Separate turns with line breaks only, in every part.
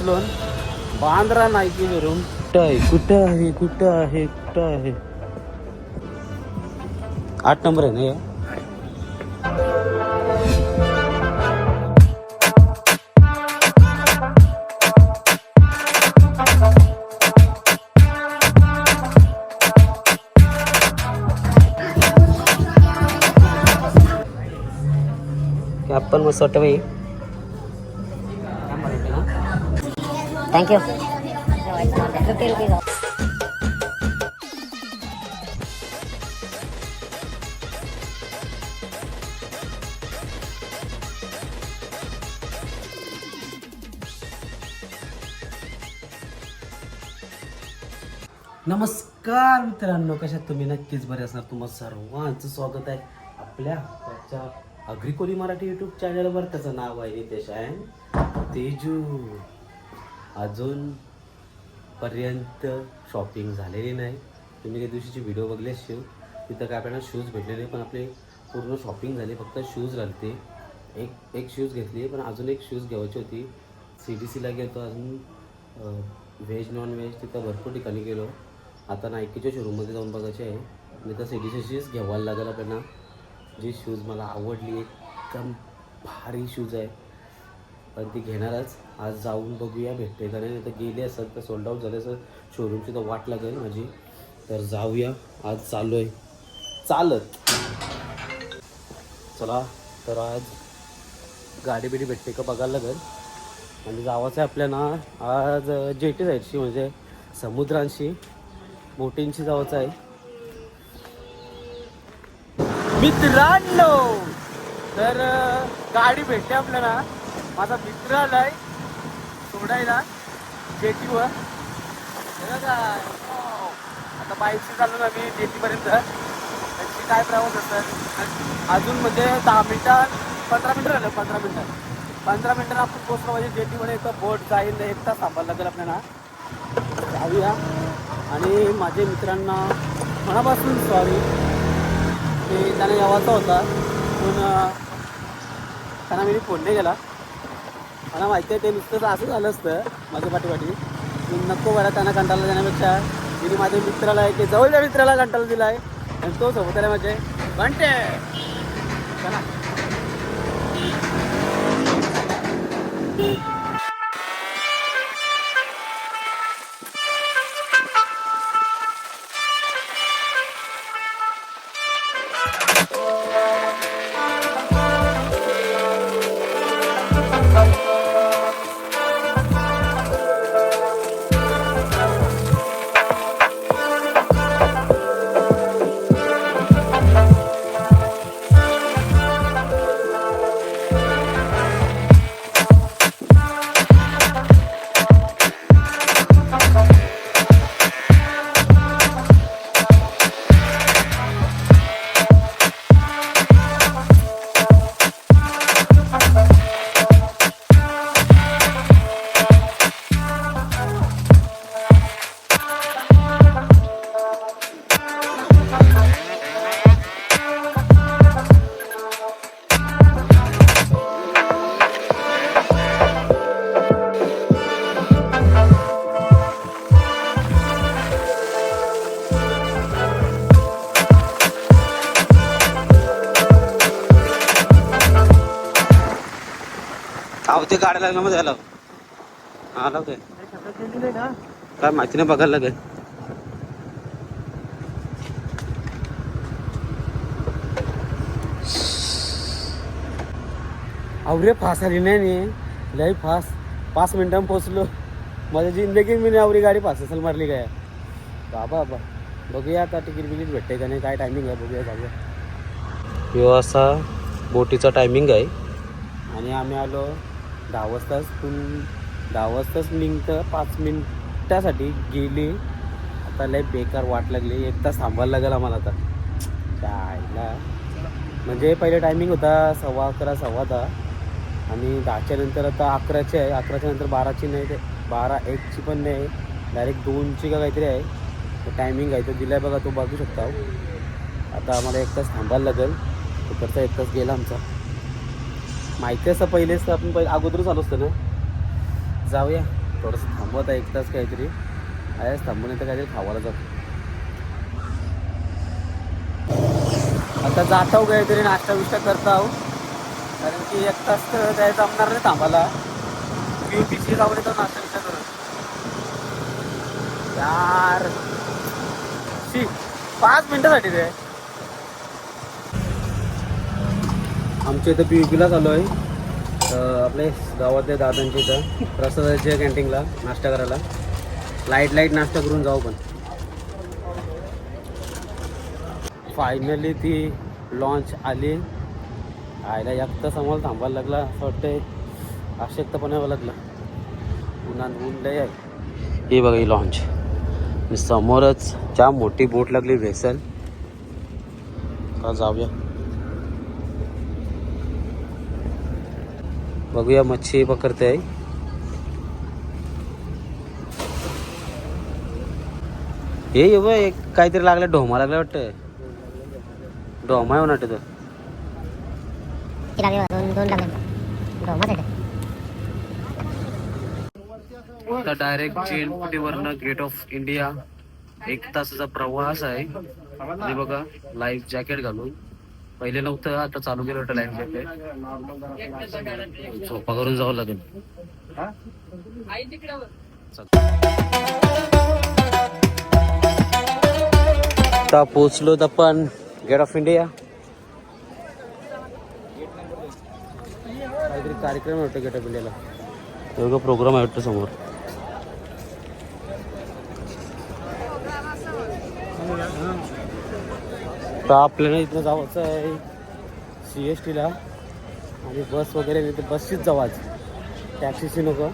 उचलून बांद्रा नाईकी वरून कुठं आहे? कुठं आहे? कुठं आहे? कुठं आहे? आठ नंबर आहे ना हे? कॅप पण
थँक्यू फिफ्टी रुपीज
नमस्कार मित्रांनो कशात तुम्ही? नक्कीच बरे असणार. तुम्हाला सर्वांचं स्वागत आहे आपल्या त्याच्या अग्रिकोली मराठी यूट्यूब चॅनलवर त्याचं नाव आहे नितेश आहे तेजू. अजूनपर्यंत शॉपिंग झालेली नाही. तुम्ही त्या दिवशीची व्हिडिओ बघले शिव. तिथं काय आपल्याला शूज भेटले नाही पण आपले पूर्ण शॉपिंग झाली फक्त शूज राहते एक एक शूज घेतली पण अजून एक शूज घ्यायची होती. सी डी सीला गेलो अजून व्हेज नॉन व्हेज तिथं भरपूर ठिकाणी गेलो. आता नायकीच्या शोरूममध्ये जाऊन बघायचे आहे. मी तर सी डी सीचीच घ्यावायला लागेल आपल्याला. जी शूज मला आवडली एकदम भारी शूज आहे. पण ती घेणारच. आज जाऊन बघूया भेटते का नाही. तर गेली असत तर सोल्ड आऊट झाले असं शोरूमची तर वाट लागेल माझी. तर जाऊया. आज चालू आहे. चालत. चला तर आज गाडी बिडी भेटते का बघायला लागेल. आणि जावाचं आहे आपल्याला आज जेटी जायची म्हणजे समुद्रांशी बोटींशी जावाचं आहे. मित्रांनो तर गाडी भेटते आपल्याला. माझा मित्र आलाय सोडायला जेटीवर. हे आता बाईकशी चाललो ना मी जेटीपर्यंत. त्याची काय प्रवास असतात अजून म्हणजे दहा मिनिटं पंधरा मिनिटं झालं पंधरा मिनिटं. पंधरा मिनिटं आपण पोचलो म्हणजे जेटीमध्ये एक बोट जाईल एक तास थांबायला लागेल आपल्याला. जाऊया. आणि माझे मित्रांना मनापासून सॉरी की त्यांना यावाचा होता. पण त्यांना मी फोन नाही मला माहिती आहे ते नुसतं असं झालं असतं माझ्या पाठीपाठी की नको बरं त्यांना कंटाळा देण्यापेक्षा. मी माझ्या मित्राला आहे की जवळच्या मित्राला कंटाळा दिला आहे आणि तो सोबत आहे माझे घंटे चला. ते गाड्या लागल्या मध्ये झालं हा लावते काय माहिती नाही बघायला लागेल. आवरे फास आली नाही नी. लई फास. पाच मिनिटां पोचलो माझ्या जिंदगी मी आवरी गाडी पाच असेल मारली काय? बाबा बाबा. बघूया आता तिकीट बिकीट भेटते का नाही काय टायमिंग आहे बघूया जाऊया. ह्यो असा बोटीचा टायमिंग आहे. आणि आम्ही आलो दहा वाजताच पण दहा वाजताच निघतं पाच मिनटासाठी गेली. आता लय बेकार वाट लागली. एक तास थांबायला लागेल आम्हाला आता. जायला म्हणजे पहिले टायमिंग होता सव्वा अकरा सव्वा दहा. आणि दहाच्या नंतर आता अकराची आहे. अकराच्या नंतर बाराची नाही ते बारा एकची पण नाही. डायरेक्ट दोनची का काहीतरी आहे. टायमिंग आहे. तो दिला आहे बघा तो बघू शकता. आता आम्हाला एक तास थांबायला लागेल. तर एक तास गेला आमचा. माहिती असं पहिलेच तर आपण पहिले अगोदरच आलो असतो ना? जाऊया. थोडंसं थांबवत आहे एक तास काहीतरी. आयाच थांबून तर काहीतरी खावायला जातो. आता जात आहो काहीतरी नाश्ता बिष्टा करता आहो कारण की एक तास तर काय जमणार नाही थांबायला. पी पी सी जाऊन येतो नाश्ता बिष्टा करत यार. शी पाच मिनटासाठी रे. आमच्या इथं पी यू पीला चालू आहे. अं, आपल्या गावातल्या दादांच्या इथं प्रसादाच्या कॅन्टीनला नाश्ता करायला. लाइट लाइट नाश्ता करून जाऊ पण फायनली ती लॉन्च आली. आयला एक समोर थांबायला लागला. असं वाटतंय आवश्यकतापणे यावं लागला उन्हात ऊन लय आहे. हे बघा ही लॉन्च समोरच ज्या मोठी बोट लागली व्हेसल का जाऊया. बघूया मच्छी पकडते आहे हे ये बघ एक काहीतरी लागलं ढोमा लागला वाटतं ढोमा आहे वाटतं
आहे
आता डायरेक्ट चेनपटीवरनं गेट ऑफ इंडिया एक तासाचा प्रवास आहे. आणि बघा लाईफ जॅकेट घालून. पहिले नव्हतं आता चालू केलं होतं जॅकेट झोपा करून जावं लागेल. आता पोचलो आपण गेट ऑफ इंडिया. काहीतरी कार्यक्रम आहे वाटतं गेट ऑफ इंडियाला. प्रोग्राम आहे वाटतं समोर. तर आपल्याला इथनं जायचं आहे सी एस टीला आणि बस वगैरे नाही तर बसचीच जाऊ आज. टॅक्सीची नको.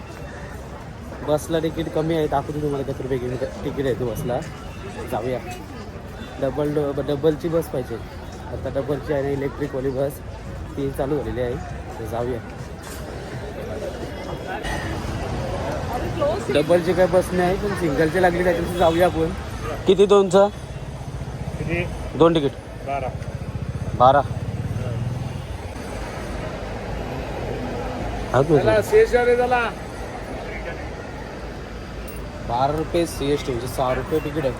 बसला तिकीट कमी आहे दाखवतो तुम्हाला किती रुपये तिकीट आहे तो बसला. जाऊया. डबल डबलची बस पाहिजे. आता डबलची आहे ना इलेक्ट्रिकवाली बस. ती चालू झालेली आहे. तर जाऊया. डबलची काय बस नाही पण सिंगलची लागली त्याच्याशी जाऊया आपण. किती दोनचं? दोन तिकीट बारा हा तू बारा रुपये सी एस टी म्हणजे सहा रुपये तिकीट आहे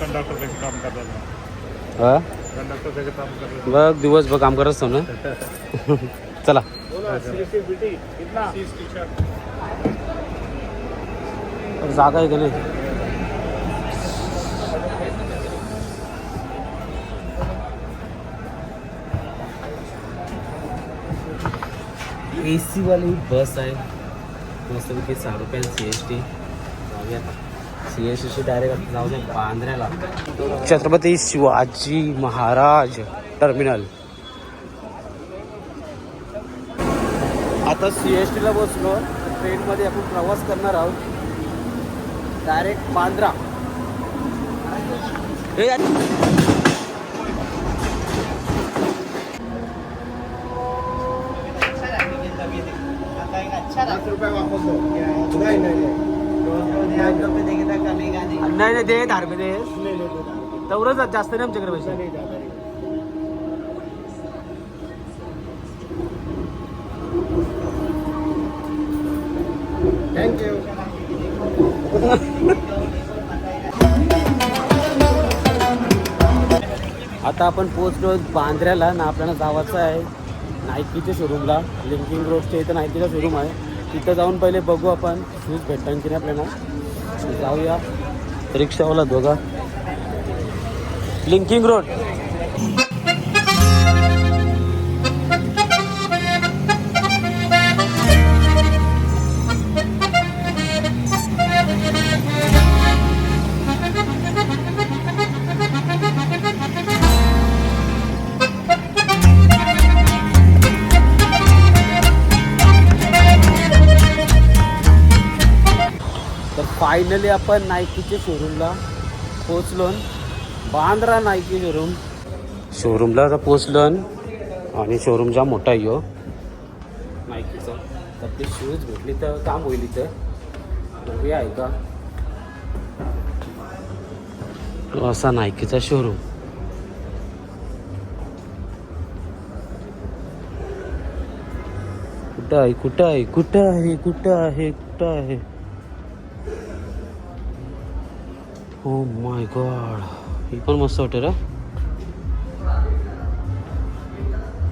कंडक्टर त्याचे काम करतात कंडक्टर त्याचे काम करतात
बघ दिवसभर काम करत असतो ना चला। जागा आहे का नाही? ए सी वाली बस आहे. मस्तपैकी सहा रुपयाला सी एस टी जाऊया सी एस टीशी डायरेक्ट जाऊ दे बांद्र्याला. छत्रपती शिवाजी महाराज टर्मिनल आता सी एस टीला बसलो. ट्रेनमध्ये आपण प्रवास करणार आहोत. डायरेक्ट बांद्रा. नाही नाही दे दहा रुपये दे. तेवढंच जास्त नाही आमच्याकडे पैसे.
थँक्यू
आता आपण पोहोचलो बांद्र्याला ना आपल्याला जावाचं आहे. नायकीच्या शोरूमला लिंकिंग रोडच्या इथं नायकीचा शोरूम आहे. तिथं जाऊन पहिले बघू आपण. शूज भेटतात की नाही आपल्याला? जाऊया. रिक्षावाला दोघा. लिंकिंग रोड फायनली आपण नायकीच्या शोरूमला पोचलो बांद्रा नायकी शोरूम शोरूमला आता पोचलो आणि शोरूम जा मोठा ह्यो नायकीचा तर ते शूज भेटली तर काम होईल इथं. बघूया आहे का तो असा नायकीचा शोरूम कुठं आहे? कुठं आहे? कुठं आहे? कुठं आहे? कुठं आहे? हो माय गॉड ही पण मस्त वाटेल रे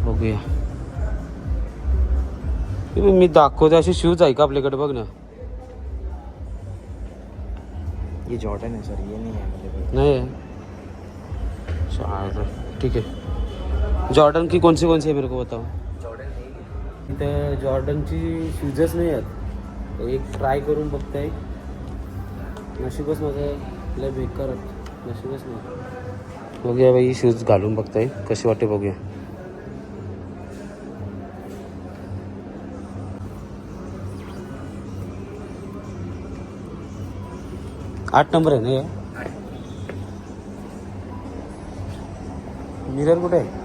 बघूया. बघ, मी दाखवते असे शूज आहे का आपल्याकडे? बघ ना.
ये जॉर्डन है सर ये नहीं है अवेलेबल
नहीं है शायद ठीक है जॉर्डन की कौन सी कौन सी है मेरे को बताओ?
जॉर्डन
इथं जॉर्डनची शूजच नाही आहेत. एक ट्राय करून बघताय नशीबच माझं लय बेकार नशीबच नाही. बघूया बाई शूज घालून बघताय. कसे वाटते बघूया. आठ नंबर आहे ना हे? मिरर कुठे आहे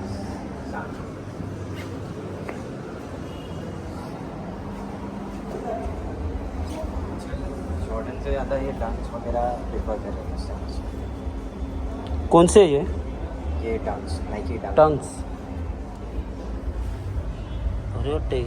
जॉर्डन से ज़्यादा ये डांस वगैरह प्रेफर कर रहे हैं इस टाइम से।
कौन से ये
ये डांस नाइकी डांस
टंग्स अरे वाटते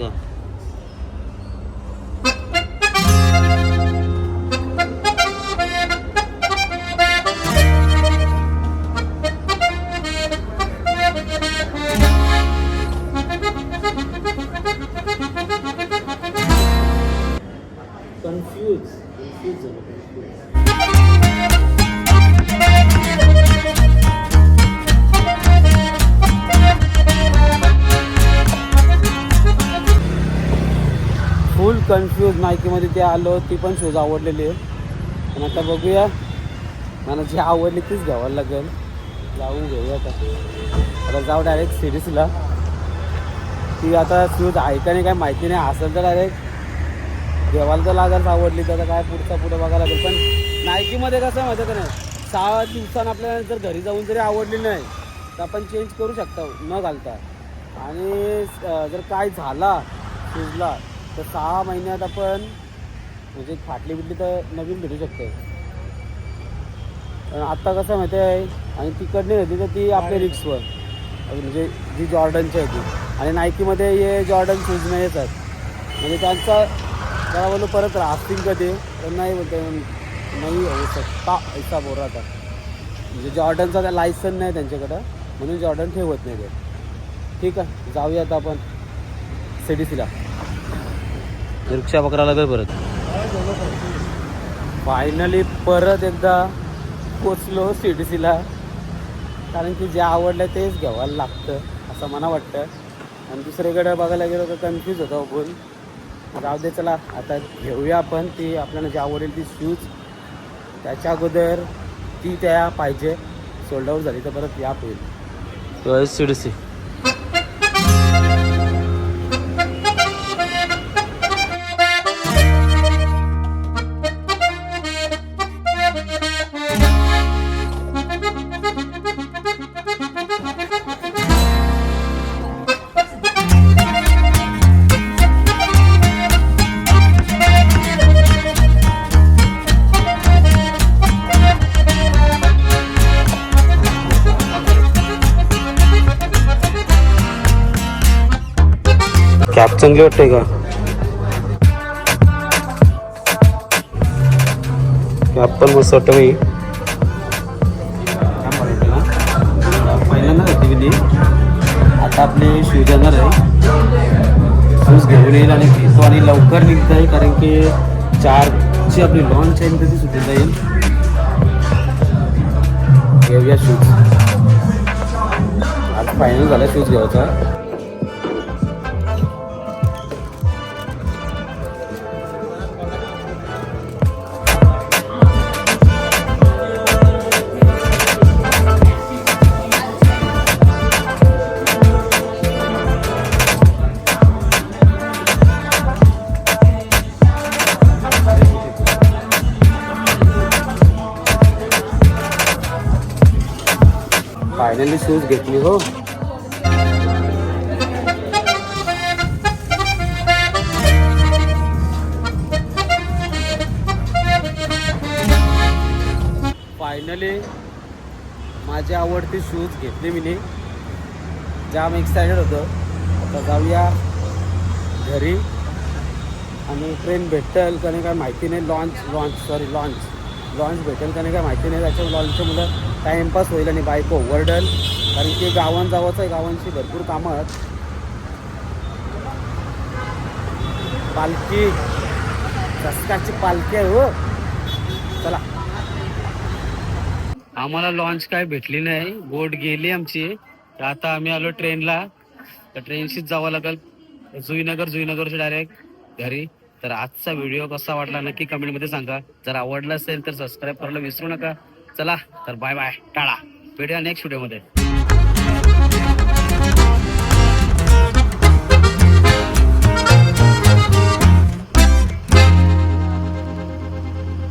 नायकीमध्ये ते आलो ती पण शूज आवडलेली आहे. पण आता बघूया. मला जी आवडली तीच घ्यावं लागेल. जाऊन घेऊया आता. आता जाऊ डायरेक्ट सिरीजला ती आता शूज आहे का नाही काय माहिती नाही. असेल तर डायरेक्ट घेवायला तर लागेल आवडली तर आता काय पुढचा पुढे बघायला लागेल. पण नायकीमध्ये कसं आहे माहिती का नाही? सहा दिवसानं आपल्याला जर घरी जाऊन जरी आवडली नाही तर आपण चेंज करू शकता. न घालता. आणि जर काय झाला शूजला तर सहा महिन्यात आपण म्हणजे फाटली बिटली तर नवीन भेटू शकते. पण आत्ता कसं माहिती आहे आणि तिकडली होती तर ती आपल्या रिक्सवर. म्हणजे जी जॉर्डनची आहे ती. आणि नायकीमध्ये हे जॉर्डन शूज नाही येतात. म्हणजे त्यांचा त्याला बोलू परत राहतील कधी तर नाही बोलते नाही होऊ शकता ऐसा बोल रहा था म्हणजे जॉर्डनचा लायसन नाही त्यांच्याकडं. म्हणून जॉर्डन ठेवत नाही ते. ठीक आहे जाऊया आता आपण. सी डी सीला रिक्षा पकडायला लागेल परत. फायनली परत एकदा पोचलो सी डी सीला कारण की जे आवडलं तेच घ्यावं लागतं असं मला वाटतं. आणि दुसरीकडे बघायला गेलो तर कन्फ्यूज होतो आपण. जाऊ दे चला. आता घेऊया आपण ती आपल्याला जी आवडेल ती शूज त्याच्या अगोदर ती त्या पाहिजे. सोल्ड आऊट झाली तर परत या होईल सी डी सी चांगली वाटते का? आपण मस्त वाटतं मी पहिल्यांदा आता आपले शूज येणार आहे. शूज घेऊन येईल आणि घेतो आणि लवकर निघता येईल कारण की चारची आपली लॉन्च आहे तर ती येईल. जाईल घेऊया शूज आज फायनल झाला शूज घ्यायचा. फायनली शूज घेतली हो. फायनली माझे आवडती शूज घेतले मी जाम एक्सायटेड होतो. आता जाऊया घरी. आणि ट्रेन भेटेल का नाही काय माहिती नाही. Launch launch sorry launch launch भेटेल का नाही काय माहिती नाही. त्याच्या लॉन्चच्या मुलं टाईमपास होईल आणि बायको वर्डल कारण की गावां जावाचं आहे गावांशी भरपूर कामं आहेत. पालखी. रस्काची पालखी आहे हो. चला. आम्हाला लॉन्च काय भेटली नाही. बोट गेली आमची. तर आता आम्ही आलो ट्रेनला तर ट्रेनशीच जावं लागेल. जुईनगर जुईनगरच्या डायरेक्ट घरी. तर आजचा व्हिडिओ कसा वाटला नक्की कमेंटमध्ये सांगा. जर आवडला असेल तर सबस्क्राईब करायला विसरू नका. चला तर बाय बाय टाळा. भेटूया नेक्स्ट व्हिडिओमध्ये